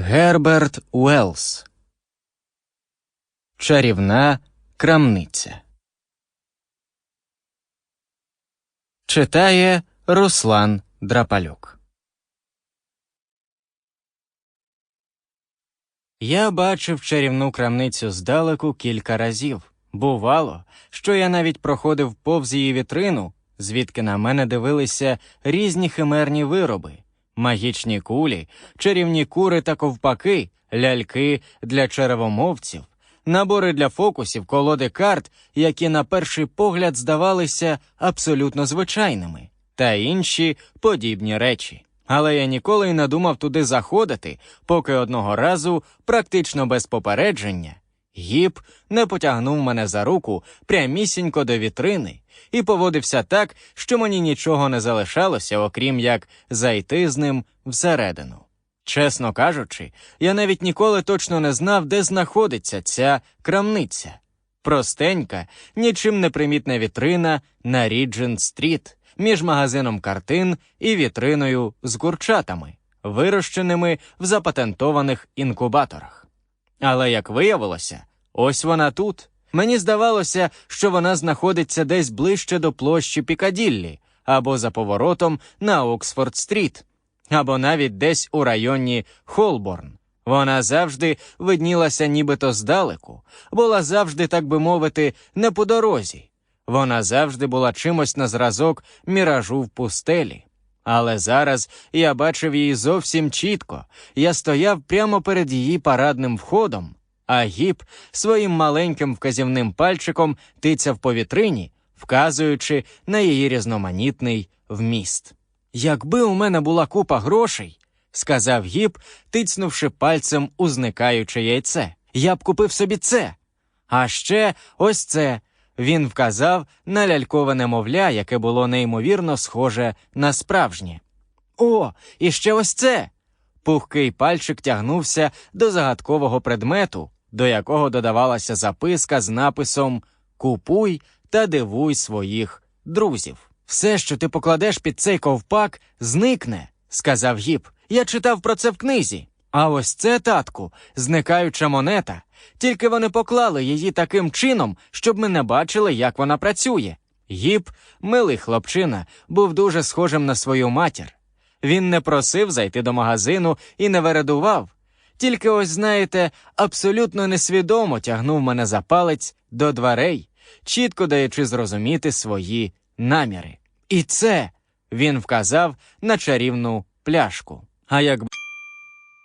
Герберт Уеллс Чарівна крамниця. Читає Руслан Драпалюк. Я бачив чарівну крамницю здалеку кілька разів. Бувало, що я навіть проходив повз її вітрину, звідки на мене дивилися різні химерні вироби, магічні кулі, чарівні кури та ковпаки, ляльки для черевомовців, набори для фокусів, колоди карт, які на перший погляд здавалися абсолютно звичайними, та інші подібні речі. Але я ніколи й не думав туди заходити, поки одного разу, практично без попередження, гіп не потягнув мене за руку прямісінько до вітрини і поводився так, що мені нічого не залишалося, окрім як зайти з ним всередину. Чесно кажучи, я навіть ніколи точно не знав, де знаходиться ця крамниця. Простенька, нічим не примітна вітрина на Ріджент Стріт між магазином картин і вітриною з курчатами, вирощеними в запатентованих інкубаторах. Але як виявилося, ось вона тут. Мені здавалося, що вона знаходиться десь ближче до площі Пікаділлі або за поворотом на Оксфорд Стріт, або навіть десь у районі Холборн. Вона завжди виднілася нібито здалеку, була завжди, так би мовити, не по дорозі. Вона завжди була чимось на зразок міражу в пустелі. Але зараз я бачив її зовсім чітко. Я стояв прямо перед її парадним входом, а гіп своїм маленьким вказівним пальчиком тицяв по вітрині, вказуючи на її різноманітний вміст. Якби у мене була купа грошей, сказав гіп, тицнувши пальцем у зникаюче яйце, я б купив собі це. А ще ось це. Він вказав на лялькове немовля, яке було неймовірно схоже на справжнє. О, і ще ось це. Пухкий пальчик тягнувся до загадкового предмету, до якого додавалася записка з написом Купуй та дивуй своїх друзів. Все, що ти покладеш під цей ковпак, зникне, сказав гіп. Я читав про це в книзі. А ось це, татку, зникаюча монета. Тільки вони поклали її таким чином, щоб ми не бачили, як вона працює. Гіп, милий хлопчина, був дуже схожим на свою матір. Він не просив зайти до магазину і не вередував. Тільки ось, знаєте, абсолютно несвідомо тягнув мене за палець до дверей, чітко даючи зрозуміти свої наміри. І це він вказав на чарівну пляшку. А як